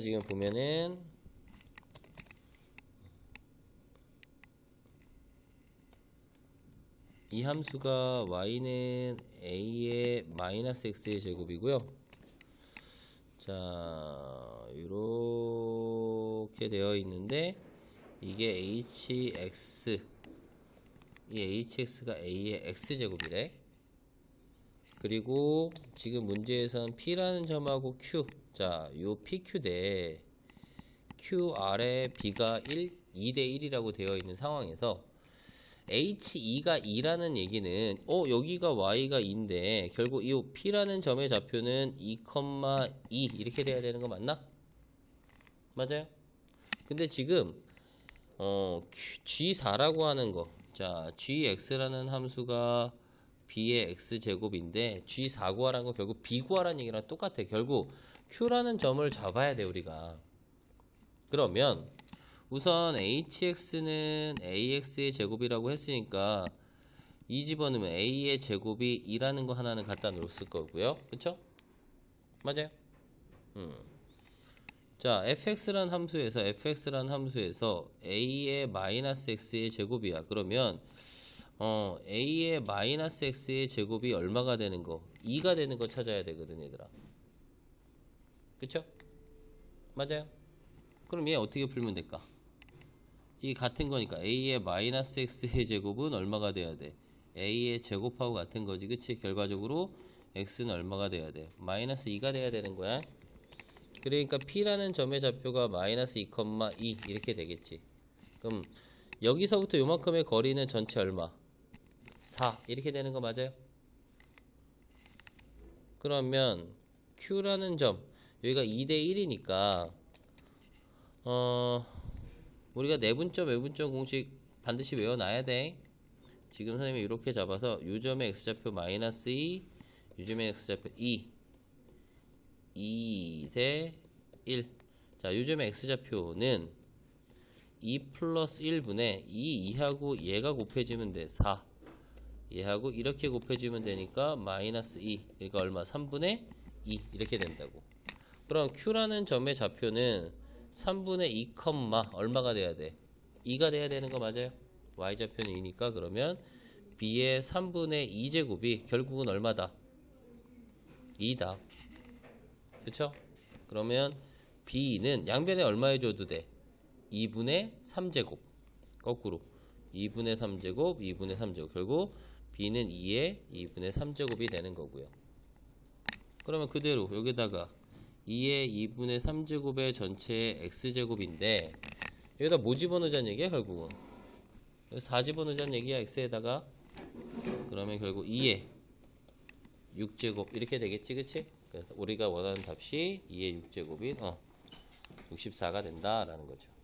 지금 보면은 이 함수가 y는 a의 마이너스 x의 제곱이고요. 자, 이렇게 되어 있는데 이게 hx 이 hx가 a의 x제곱이래. 그리고 지금 문제에서는 p라는 점하고 q 자, 요 pq 대 qr의 b가 1, 2대 1이라고 되어 있는 상황에서 h2가 2라는 얘기는 어 여기가 y가 2인데 결국 이 p라는 점의 좌표는 2,2 이렇게 돼야 되는 거 맞나? 맞아요? 근데 지금 어 g4라고 하는 거. 자, gx라는 함수가 b의 x 제곱인데 g4 구하라는 거 결국 b 구하라는 얘기랑 똑같아. 결국 q라는 점을 잡아야 돼 우리가. 그러면 우선 hx는 ax의 제곱이라고 했으니까 이 집어넣으면 a의 제곱이 2라는 거 하나는 갖다 놓을 거고요. 그쵸? 맞아요? 음. 자, fx란 함수에서 fx란 함수에서 a의 마이너스 x의 제곱이야. 그러면 어, a의 마이너스 x의 제곱이 얼마가 되는 거? 2가 되는 거 찾아야 되거든, 얘들아. 그쵸? 맞아요? 그럼 얘 어떻게 풀면 될까? 이 같은 거니까 a의 마이너스 x의 제곱은 얼마가 돼야 돼? a의 제곱하고 같은 거지, 그치? 결과적으로 x는 얼마가 돼야 돼? 마이너스 2가 돼야 되는 거야. 그러니까 P라는 점의 좌표가 마이너스 2,2 이렇게 되겠지. 그럼 여기서부터 요만큼의 거리는 전체 얼마? 4 이렇게 되는 거 맞아요? 그러면 Q라는 점 여기가 2대 1이니까 어 우리가 내분점 외분점 공식 반드시 외워놔야 돼. 지금 선생님이 이렇게 잡아서 요점의 x좌표 마이너스 2 요점의 x좌표 2 2 대 1. 자, 요즘의 x좌표는 2 플러스 1분의 2 2하고 얘가 곱해지면 돼. 4. 얘하고 이렇게 곱해지면 되니까 마이너스 2. 그러니까 얼마? 3분의 2. 이렇게 된다고. 그럼 q라는 점의 좌표는 3분의 2, 얼마가 돼야 돼? 2가 돼야 되는 거 맞아요? y좌표는 2니까 그러면 b의 3분의 2제곱이 결국은 얼마다? 2다. 그쵸? 그러면 b는 양변에 얼마 해줘도 돼? 2분의 3제곱 거꾸로 2분의 3제곱 2분의 3제곱 결국 b는 2의 2분의 3제곱이 되는 거고요 그러면 그대로 여기다가 2의 2분의 3제곱의 전체의 x제곱인데 여기다 뭐 집어넣자는 얘기야 결국은 4 집어넣자는 얘기야 x에다가 그러면 결국 2의 6제곱 이렇게 되겠지 그치? 그래서 우리가 원하는 답이 2의 6제곱인 어, 64가 된다라는 거죠.